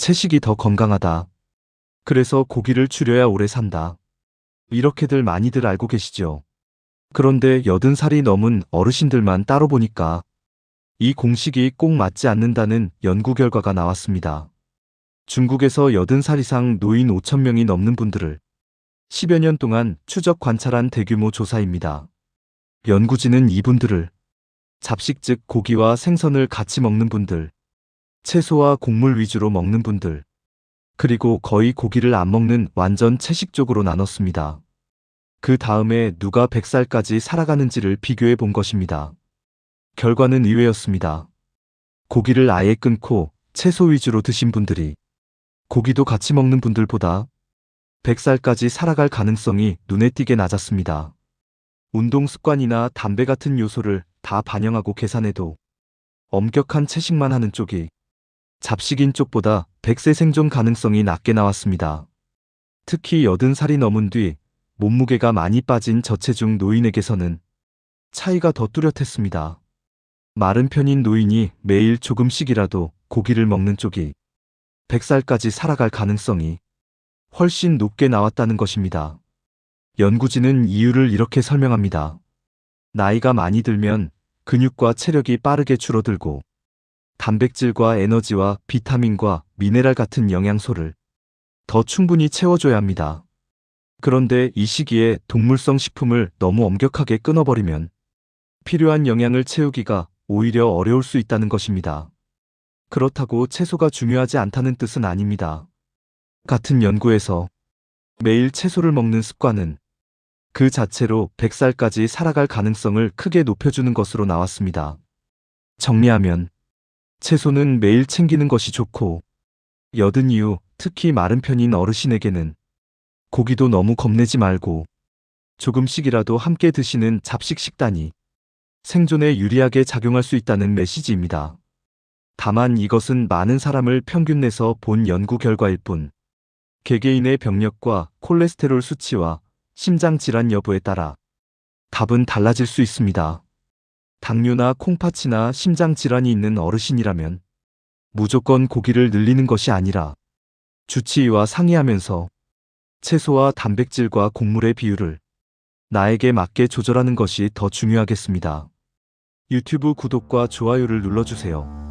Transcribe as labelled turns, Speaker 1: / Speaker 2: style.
Speaker 1: 채식이 더 건강하다. 그래서 고기를 줄여야 오래 산다. 이렇게들 많이들 알고 계시죠. 그런데 80살이 넘은 어르신들만 따로 보니까 이 공식이 꼭 맞지 않는다는 연구 결과가 나왔습니다. 중국에서 80살 이상 노인 5천명이 넘는 분들을 10여 년 동안 추적 관찰한 대규모 조사입니다. 연구진은 이분들을 잡식 즉 고기와 생선을 같이 먹는 분들, 채소와 곡물 위주로 먹는 분들, 그리고 거의 고기를 안 먹는 완전 채식적으로 나눴습니다. 그 다음에 누가 100살까지 살아가는지를 비교해 본 것입니다. 결과는 의외였습니다. 고기를 아예 끊고 채소 위주로 드신 분들이 고기도 같이 먹는 분들보다 100살까지 살아갈 가능성이 눈에 띄게 낮았습니다. 운동 습관이나 담배 같은 요소를 다 반영하고 계산해도 엄격한 채식만 하는 쪽이 잡식인 쪽보다 100세 생존 가능성이 낮게 나왔습니다. 특히 80살이 넘은 뒤 몸무게가 많이 빠진 저체중 노인에게서는 차이가 더 뚜렷했습니다. 마른 편인 노인이 매일 조금씩이라도 고기를 먹는 쪽이 100살까지 살아갈 가능성이 훨씬 높게 나왔다는 것입니다. 연구진은 이유를 이렇게 설명합니다. 나이가 많이 들면 근육과 체력이 빠르게 줄어들고 단백질과 에너지와 비타민과 미네랄 같은 영양소를 더 충분히 채워줘야 합니다. 그런데 이 시기에 동물성 식품을 너무 엄격하게 끊어버리면 필요한 영양을 채우기가 오히려 어려울 수 있다는 것입니다. 그렇다고 채소가 중요하지 않다는 뜻은 아닙니다. 같은 연구에서 매일 채소를 먹는 습관은 그 자체로 100살까지 살아갈 가능성을 크게 높여주는 것으로 나왔습니다. 정리하면 채소는 매일 챙기는 것이 좋고 여든 이후 특히 마른 편인 어르신에게는 고기도 너무 겁내지 말고 조금씩이라도 함께 드시는 잡식 식단이 생존에 유리하게 작용할 수 있다는 메시지입니다. 다만 이것은 많은 사람을 평균 내서 본 연구 결과일 뿐 개개인의 병력과 콜레스테롤 수치와 심장 질환 여부에 따라 답은 달라질 수 있습니다. 당뇨나 콩팥이나 심장 질환이 있는 어르신이라면 무조건 고기를 늘리는 것이 아니라 주치의와 상의하면서 채소와 단백질과 곡물의 비율을 나에게 맞게 조절하는 것이 더 중요하겠습니다. 유튜브 구독과 좋아요를 눌러주세요.